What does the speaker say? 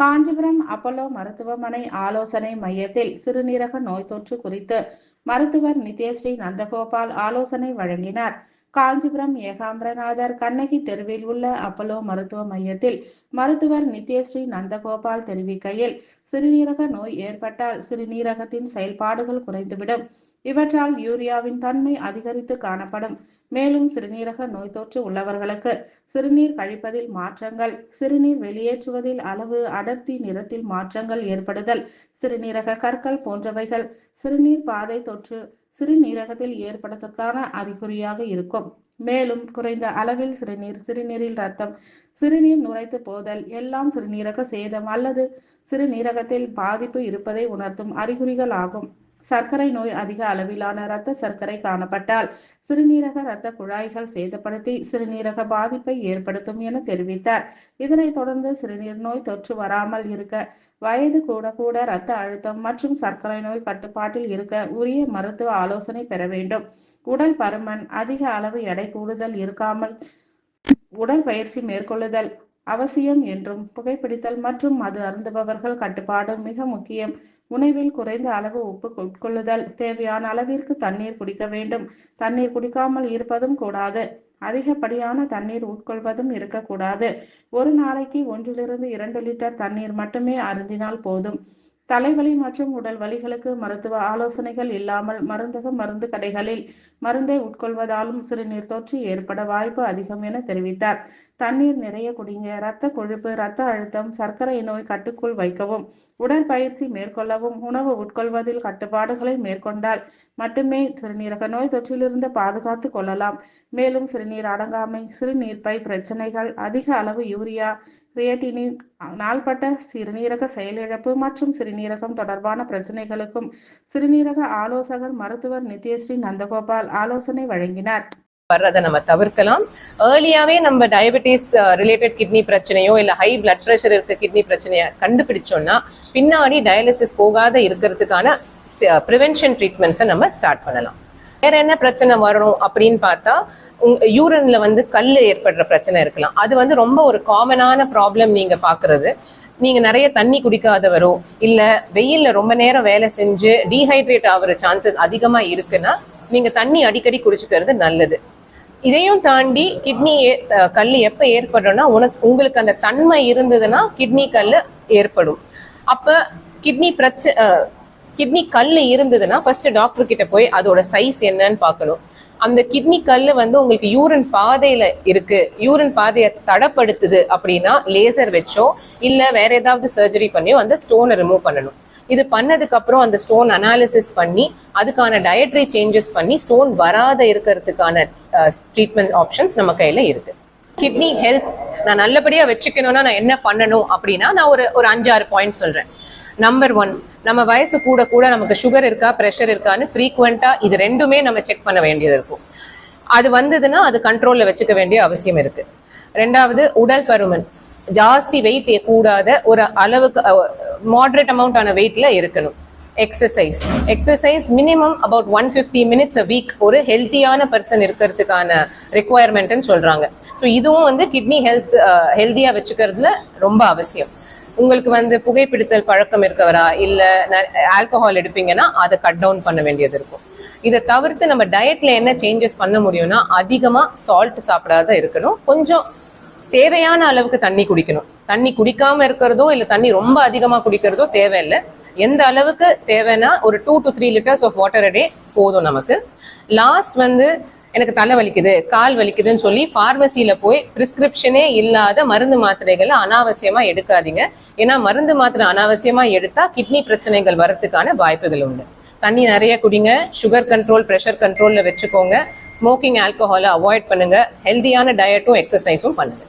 Kanchipuram Apollo மருத்துவமனை ஆலோசனை மையத்தில் சிறுநீரக நோய் தொற்று குறித்து மருத்துவர் நித்யஸ்ரீ நந்தகோபால் ஆலோசனை வழங்கினார். காஞ்சிபுரம் ஏகாம்பரநாதர் கண்ணகி தெருவில் உள்ள அப்பலோ மருத்துவ மையத்தில் மருத்துவர் நித்யஸ்ரீ நந்தகோபால் தெரிவிக்கையில் சிறுநீரக நோய் ஏற்பட்டால் சிறுநீரகத்தின் செயல்பாடுகள் குறைந்துவிடும். இவற்றால் யூரியாவின் தன்மை அதிகரித்து காணப்படும். மேலும் சிறுநீரக நோய் தொற்று உள்ளவர்களுக்கு சிறுநீர் கழிப்பதில் மாற்றங்கள் சிறுநீர் வெளியேற்றுவதில் அளவு அடர்த்தி நிறத்தில் மாற்றங்கள் ஏற்படுதல் சிறுநீரக கற்கள் போன்றவைகள் சிறுநீர் பாதை தொற்று சிறுநீரகத்தில் ஏற்படுவதற்கான அறிகுறியாக இருக்கும். மேலும் குறைந்த அளவில் சிறுநீர் சிறுநீரில் ரத்தம் சிறுநீர் நுரைத்து போதல் எல்லாம் சிறுநீரக சேதம் அல்லது சிறுநீரகத்தில் பாதிப்பு இருப்பதை உணர்த்தும் அறிகுறிகள் ஆகும். சர்க்கரை நோய் அதிக அளவிலான இரத்த சர்க்கரை காணப்பட்டால் சிறுநீரக இரத்த குழாய்கள் சேதப்படுத்தி சிறுநீரக பாதிப்பை ஏற்படுத்தும் என தெரிவித்தார். இதனைத் தொடர்ந்து சிறுநீர் நோய் தொற்று வராமல் இருக்க வயது கூட கூட இரத்த அழுத்தம் மற்றும் சர்க்கரை நோய் கட்டுப்பாட்டில் இருக்க உரிய மருத்துவ ஆலோசனை பெற வேண்டும். உடல் பருமன் அதிக அளவு எடை கூடுதல் இருக்காமல் உடல் பயிற்சி மேற்கொள்ளுதல் அவசியம் என்றும் புகைப்பிடித்தல் மற்றும் மது அருந்துபவர்கள் கட்டுப்பாடு மிக முக்கியம். உணவில் குறைந்த அளவு உப்பு உட்கொள்ளுதல் தேவையான அளவிற்கு தண்ணீர் குடிக்க வேண்டும். தண்ணீர் குடிக்காமல் இருப்பதும் கூடாது. அதிகப்படியான தண்ணீர் உட்கொள்வதும் இருக்கக்கூடாது. ஒரு நாளைக்கு ஒன்றிலிருந்து இரண்டு லிட்டர் தண்ணீர் மட்டுமே அருந்தினால் போதும். தலைவலி மற்றும் உடல் வலிகளுக்கு மருத்துவ ஆலோசனைகள் இல்லாமல் மருந்தக மருந்து கடைகளில் மருந்தை உட்கொள்வதாலும் சிறுநீர் தொற்று ஏற்பட வாய்ப்பு அதிகம் என தெரிவித்தார். தண்ணீர் நிறைய குடிங்க. இரத்த கொழுப்பு இரத்த அழுத்தம் சர்க்கரை நோய் கட்டுக்குள் வைக்கவும் உடற்பயிற்சி மேற்கொள்ளவும் உணவு உட்கொள்வதில் கட்டுப்பாடுகளை மேற்கொண்டால் மட்டுமே சிறுநீரக நோய் தொற்றிலிருந்து பாதுகாத்து கொள்ளலாம். மேலும் சிறுநீர் அடங்காமை சிறுநீர்ப்பை பிரச்சனைகள் அதிக அளவு யூரியா கிரியேட்டினின் நாள்பட்ட சிறுநீரக செயலிழப்பு மற்றும் சிறுநீரகம் தொடர்பான பிரச்சனைகளுக்கும் சிறுநீரக ஆலோசகர் மருத்துவர் நித்யஸ்ரீ நந்தகோபால் ஆலோசனை வழங்கினார். வர்றதை நம்ம தவிர்க்கலாம். ஏர்லியாவே நம்ம டயபெட்டிஸ் ரிலேட்டட் கிட்னி பிரச்சனையோ இல்ல ஹை பிளட் ப்ரெஷர் இருக்க கிட்னி பிரச்சனையை கண்டுபிடிச்சோம்னா பின்னாடி டயாலிசிஸ் போகாத இருக்கிறதுக்கான ப்ரிவென்ஷன் ட்ரீட்மெண்ட்ஸை நம்ம ஸ்டார்ட் பண்ணலாம். வேற என்ன பிரச்சனை வரும் அப்படின்னு பார்த்தா யூரன்ல வந்து கல் ஏற்படுற பிரச்சனை இருக்கலாம். அது வந்து ரொம்ப ஒரு காமனான ப்ராப்ளம் நீங்க பாக்குறது நீங்க நிறைய தண்ணி குடிக்காதவரோ இல்ல வெயில்ல ரொம்ப நேரம் வேலை செஞ்சு டீஹைட்ரேட் ஆகுற சான்சஸ் அதிகமா இருக்குன்னா நீங்க தண்ணி அடிக்கடி குடிச்சுக்கிறது நல்லது. இதையும் தாண்டி கிட்னி கல் எப்ப ஏற்படும்னா உனக்கு உங்களுக்கு அந்த தன்மை இருந்ததுன்னா கிட்னி கல் ஏற்படும். அப்ப கிட்னி பிரச்சனை கிட்னி கல் இருந்ததுன்னா ஃபர்ஸ்ட் டாக்டர் கிட்ட போய் அதோட சைஸ் என்னன்னு பார்க்கணும். அந்த கிட்னி கல் வந்து உங்களுக்கு யூரின் பாதையில இருக்கு. யூரின் பாதையை தடப்படுத்துது அப்படின்னா லேசர் வச்சோ இல்ல வேற ஏதாவது சர்ஜரி பண்ணியோ அந்த ஸ்டோனை ரிமூவ் பண்ணணும். இது பண்ணதுக்கு அப்புறம் அந்த ஸ்டோன் அனாலிசிஸ் பண்ணி அதுக்கான டயட்ரி சேஞ்சஸ் பண்ணி ஸ்டோன் வராத இருக்கிறதுக்கான ட்ரீட்மெண்ட் ஆப்ஷன்ஸ் நம்ம கையில இருக்கு. கிட்னி ஹெல்த் நான் நல்லபடியா வச்சுக்கணும்னா நான் என்ன பண்ணணும் அப்படின்னா நான் ஒரு ஒரு அஞ்சாறு பாயிண்ட் சொல்றேன். நம்பர் ஒன் நம்ம வயசு கூட கூட நமக்கு சுகர் இருக்கா ப்ரெஷர் இருக்கான்னு ஃப்ரீக்வெண்டா இது ரெண்டுமே நம்ம செக் பண்ண வேண்டியது இருக்கும். அது வந்ததுன்னா அது கண்ட்ரோல்ல வச்சுக்க வேண்டிய அவசியம் இருக்கு. ரெண்டாவது உடல் பருமன். ஜாஸ்தி வெயிட் கூடாத ஒரு அளவுக்கு மாடரேட் அமௌண்ட் ஆன வெயிட்ல இருக்கணும். Exercise exercise minimum about one fifty minutes a week ஒரு ஹெல்த்தியான பர்சன் இருக்கிறதுக்கான ரெக்குவயர்மெண்ட்னு சொல்றாங்க. ஸோ இதுவும் வந்து கிட்னி ஹெல்த் ஹெல்த்தியா வச்சுக்கிறதுல ரொம்ப அவசியம். உங்களுக்கு வந்து புகைப்பிடித்தல் பழக்கம் இருக்கவரா? இல்லை ஆல்கஹால் எடுப்பீங்கன்னா அதை கட் டவுன் பண்ண வேண்டியது இருக்கும். இதை தவிர்த்து நம்ம டயட்ல என்ன சேஞ்சஸ் பண்ண முடியும்னா அதிகமா சால்ட் சாப்பிடாத இருக்கணும். கொஞ்சம் தேவையான அளவுக்கு தண்ணி குடிக்கணும். தண்ணி குடிக்காம இருக்கிறதோ இல்ல தண்ணி ரொம்ப அதிகமா குடிக்கிறதோ தேவையில்லை. எந்த அளவுக்கு தேவைன்னா ஒரு two to three litres of water day போதும் நமக்கு. லாஸ்ட் வந்து எனக்கு தலை வலிக்குது கால் வலிக்குதுன்னு சொல்லி ஃபார்மசியில போய் பிரிஸ்கிரிப்ஷனே இல்லாத மருந்து மாத்திரைகளை அனாவசியமா எடுக்காதீங்க. ஏன்னா மருந்து மாத்திரை அனாவசியமா எடுத்தா கிட்னி பிரச்சனைகள் வரத்துக்கான வாய்ப்புகள் உண்டு. தண்ணி நிறைய குடிங்க. சுகர் கண்ட்ரோல் ப்ரெஷர் கண்ட்ரோலில் வச்சுக்கோங்க. ஸ்மோக்கிங் ஆல்கஹாலை அவாய்ட் பண்ணுங்கள் ஹெல்தியான டயட்டும் எக்ஸசைஸும் பண்ணுங்க.